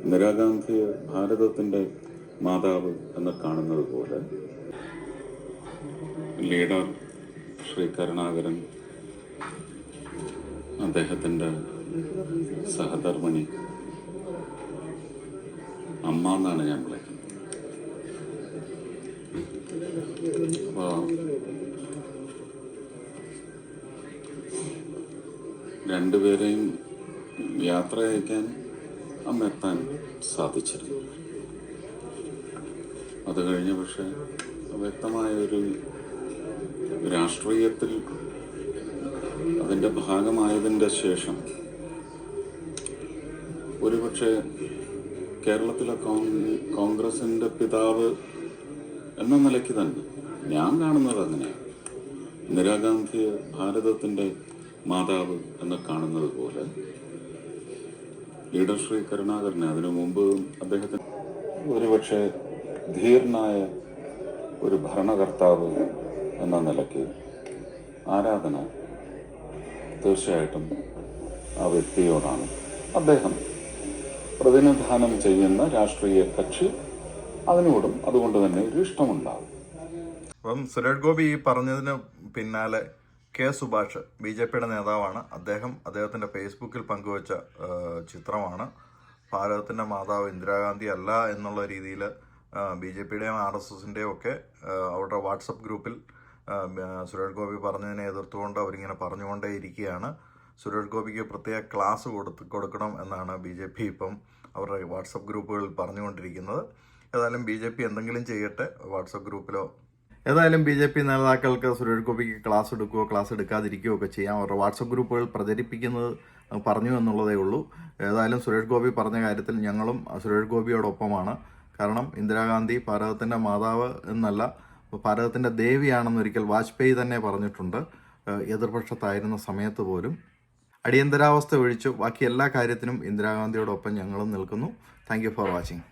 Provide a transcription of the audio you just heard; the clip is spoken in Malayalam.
ഇന്ദിരാഗാന്ധിയെ ഭാരതത്തിന്റെ മാതാവ് എന്ന് കാണുന്നത് പോലെ ലീഡർ ശ്രീ കരുണാകരൻ അദ്ദേഹത്തിന്റെ സഹധർമ്മിണി അമ്മ എന്നാണ് ഞാൻ വിളിക്കുന്നത്. രണ്ടുപേരെയും യാത്ര അയക്കാൻ അമ്മ എത്താൻ സാധിച്ചിരുന്നു. അത് കഴിഞ്ഞ് പക്ഷെ വ്യക്തമായൊരു രാഷ്ട്രീയത്തിൽ അതിന്റെ ഭാഗമായതിന്റെ ശേഷം ഒരുപക്ഷെ കേരളത്തിലെ കോൺ- കോൺഗ്രസിന്റെ പിതാവ് എന്ന നിലയ്ക്ക് തന്നെ ഞാൻ കാണുന്നത് അങ്ങനെയാണ്. ഇന്ദിരാഗാന്ധിയെ ഭാരതത്തിന്റെ മാതാവ് എന്ന് കാണുന്നത് പോലെ ലീഡർ കരുണാകരനെ അതിനു മുമ്പ് അദ്ദേഹത്തിന് ഒരുപക്ഷെ ധീർനായ ഒരു ഭരണകർത്താവ് എന്ന നിലയ്ക്ക് ആരാധന തീർച്ചയായിട്ടും ആ വ്യക്തിയോടാണ്. അദ്ദേഹം പ്രതിനിധാനം ചെയ്യുന്ന രാഷ്ട്രീയ കക്ഷി അതിനോടും അതുകൊണ്ട് തന്നെ ഒരു ഇഷ്ടമുണ്ടാകും. അപ്പം സുരേഷ് ഗോപി ഈ പറഞ്ഞതിന് പിന്നാലെ കെ സുഭാഷ് ബി ജെ പിയുടെ നേതാവാണ്. അദ്ദേഹം അദ്ദേഹത്തിന്റെ ഫേസ്ബുക്കിൽ പങ്കുവച്ച ചിത്രമാണ്. ഭാരതത്തിന്റെ മാതാവ് ഇന്ദിരാഗാന്ധി അല്ല എന്നുള്ള രീതിയിൽ ബി ജെ പിയുടെയും ആർ എസ് എസിന്റെയും ഒക്കെ അവരുടെ വാട്സപ്പ് ഗ്രൂപ്പിൽ സുരേഷ് ഗോപി പറഞ്ഞതിനെ എതിർത്തുകൊണ്ട് അവരിങ്ങനെ പറഞ്ഞുകൊണ്ടേ ഇരിക്കുകയാണ് സുരേഷ് ഗോപിക്ക് പ്രത്യേക ക്ലാസ് കൊടുത്ത് കൊടുക്കണം എന്നാണ് ബി ജെ പി ഇപ്പം അവരുടെ വാട്സപ്പ് ഗ്രൂപ്പുകളിൽ പറഞ്ഞുകൊണ്ടിരിക്കുന്നത്. ഏതായാലും ബി ജെ പി എന്തെങ്കിലും ചെയ്യട്ടെ വാട്സപ്പ് ഗ്രൂപ്പിലോ ഏതായാലും ബി ജെ പി നേതാക്കൾക്ക് സുരേഷ് ഗോപിക്ക് ക്ലാസ് എടുക്കുകയോ ക്ലാസ് എടുക്കാതിരിക്കുകയോ ഒക്കെ ചെയ്യാം. അവരുടെ വാട്സപ്പ് ഗ്രൂപ്പുകൾ പ്രചരിപ്പിക്കുന്നത് പറഞ്ഞു എന്നുള്ളതേ ഉള്ളൂ. ഏതായാലും സുരേഷ് ഗോപി പറഞ്ഞ കാര്യത്തിൽ ഞങ്ങളും സുരേഷ് ഗോപിയോടൊപ്പമാണ് കാരണം ഇന്ദിരാഗാന്ധി ഭാരതത്തിന്റെ മാതാവ് എന്നല്ല ഭാരതത്തിന്റെ ദേവിയാണെന്നൊരിക്കൽ വാജ്പേയി തന്നെ പറഞ്ഞിട്ടുണ്ട്. എതിർപക്ഷത്തായിരുന്ന സമയത്ത് പോലും അടിയന്തരാവസ്ഥ ഒഴിച്ചു ബാക്കി എല്ലാ കാര്യത്തിനും ഇന്ദിരാഗാന്ധിയോടൊപ്പം ഞങ്ങളും നിൽക്കുന്നു. Thank for watching